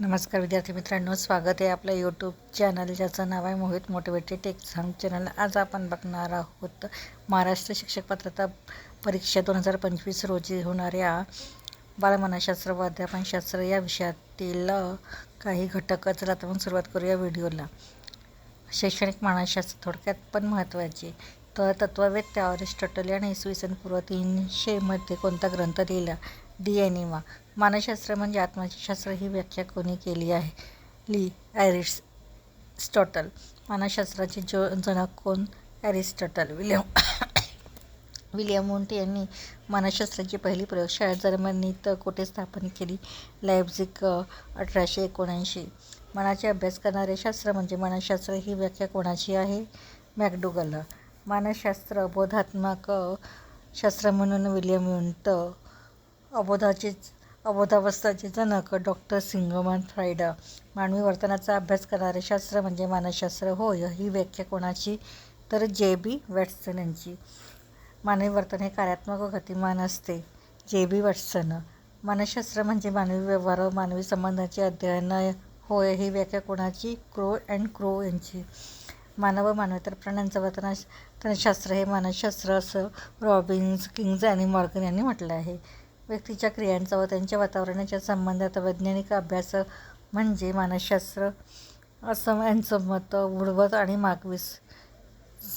नमस्कार विद्यार्थी मित्रांनो स्वागत आहे आपल्या यूट्यूब चॅनल ज्याचं नाव आहे मोहित मोटिवेटेड एक्झाम चॅनल आज आपण बघणार आहोत महाराष्ट्र शिक्षक पात्रता परीक्षा दोन हजार पंचवीस रोजी होणाऱ्या बालमनशास्त्र व अध्यापनशास्त्र या विषयातील काही घटक. चला तर मग सुरुवात करूया व्हिडिओला. शैक्षणिक मानसशास्त्र थोडक्यात पण महत्त्वाचे. तर तत्ववेत्या अरिस्टॉटल याने इसवी सन पूर्व तीनशेमध्ये कोणता ग्रंथ लिहिला? डी एनिमा मानसशास्त्र म्हणजे आत्माचे शास्त्र ही व्याख्या कोणी केली आहे? ली ॲरिस्टॉटल मानसशास्त्राचे जो जनक कोण? ॲरिस्टॉटल विलियम विलियम मोंटे यांनी मानसशास्त्राची पहिली प्रयोगशाळा जर्मनीत कोठे स्थापन केली? लायब्झिक अठराशे एकोणऐंशी. मनाचे अभ्यास करणारे शास्त्र म्हणजे मानसशास्त्र. ही व्याख्या कोणाची आहे? मॅकडुगल मानसशास्त्र बोधात्मक शास्त्र म्हणून विलियम युंट अबोधाचे अबोधावस्थाचे जनक डॉक्टर सिंगमन फ्रायड. मानवी वर्तनाचा अभ्यास करणारे शास्त्र म्हणजे मानसशास्त्र. होय ही व्याख्या कोणाची? तर जे बी वॅटसन यांची. मानवी वर्तन हे कार्यात्मक व गतिमान असते. जे बी वॅटसन. मानसशास्त्र म्हणजे मानवी व्यवहार व मानवी संबंधाचे अध्ययन. होय ही व्याख्या कोणाची? क्रो अँड क्रो यांची. मानव व मानवेतर प्राण्यांचं वर्तनशास्त्र हे मानसशास्त्र असं रॉबिन्स किंग्ज आणि मॉर्गन यांनी म्हटलं आहे. व्यक्तीच्या क्रियांचा व त्यांच्या वातावरणाच्या संबंधात वैज्ञानिक अभ्यास म्हणजे मानसशास्त्र असं यांचं मत उडवत आणि मागवीस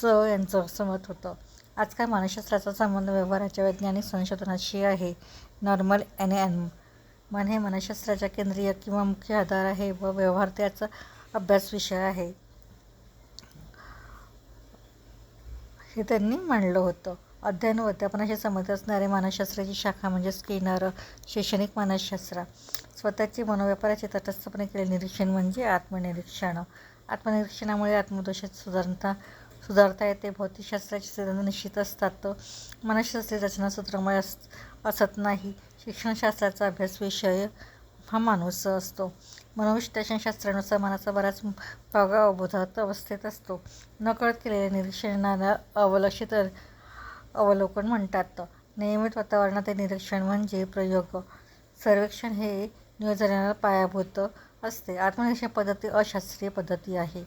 यांचं असं मत होतं. आजकाल मानसशास्त्राचा संबंध व्यवहाराच्या वैज्ञानिक संशोधनाशी आहे. नॉर्मल एन मन हे मानसशास्त्राच्या केंद्रीय किंवा मुख्य आधार आहे व व्यवहार त्याचा अभ्यास विषय आहे. हे त्यांनी मांडलं होतं. अध्ययन व अध्यापनाशी संबंधित असणारे मानसशास्त्राची शाखा म्हणजे स्किनर शैक्षणिक मानसशास्त्र. स्वतःची मनोव्यापाराचे तटस्थपणे केलेले निरीक्षण म्हणजे आत्मनिरीक्षण. आत्मनिरीक्षणामुळे आत्मदोषात सुधारता सुधारता येते. भौतिकशास्त्राचे सिद्धांत निश्चित असतात. मानसशास्त्री रचना सूत्रमय अस असत नाही. शिक्षणशास्त्राचा अभ्यास विषय हा माणूस असतो. मनोविश्लेषणशास्त्रानुसार मनाचा बराच भाग अवबोधात अवस्थेत असतो. नकळत केलेल्या निरीक्षणाला अवलक्षित अवलोकन म्हणतात नियमित वातावरणात हे निरीक्षण म्हणजे प्रयोग. सर्वेक्षण हे नियोजनाला पायाभूत असते. आत्मनिरीक्षण पद्धती अशास्त्रीय पद्धती आहे.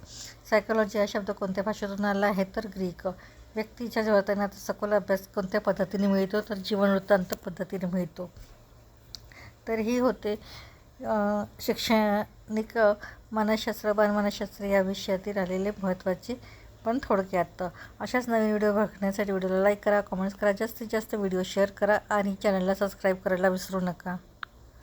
सायकोलॉजी हा शब्द कोणत्या भाषेतून आला आहे? तर ग्रीक व्यक्तीच्या वर्तनाचा सखोल अभ्यास कोणत्या पद्धतीने मिळतो? तर जीवनवृत्तांत पद्धतीने मिळतो. तर ही होते शैक्षणिक मानसशास्त्र बालमानसशास्त्र या विषयातील आलेले महत्त्वाचे पण थोडक्यात. अशाच नवीन व्हिडिओ बघण्यासाठी व्हिडिओला लाईक करा कॉमेंट्स करा जास्तीत जास्त व्हिडिओ शेअर करा आणि चॅनलला सबस्क्राईब करायला विसरू नका.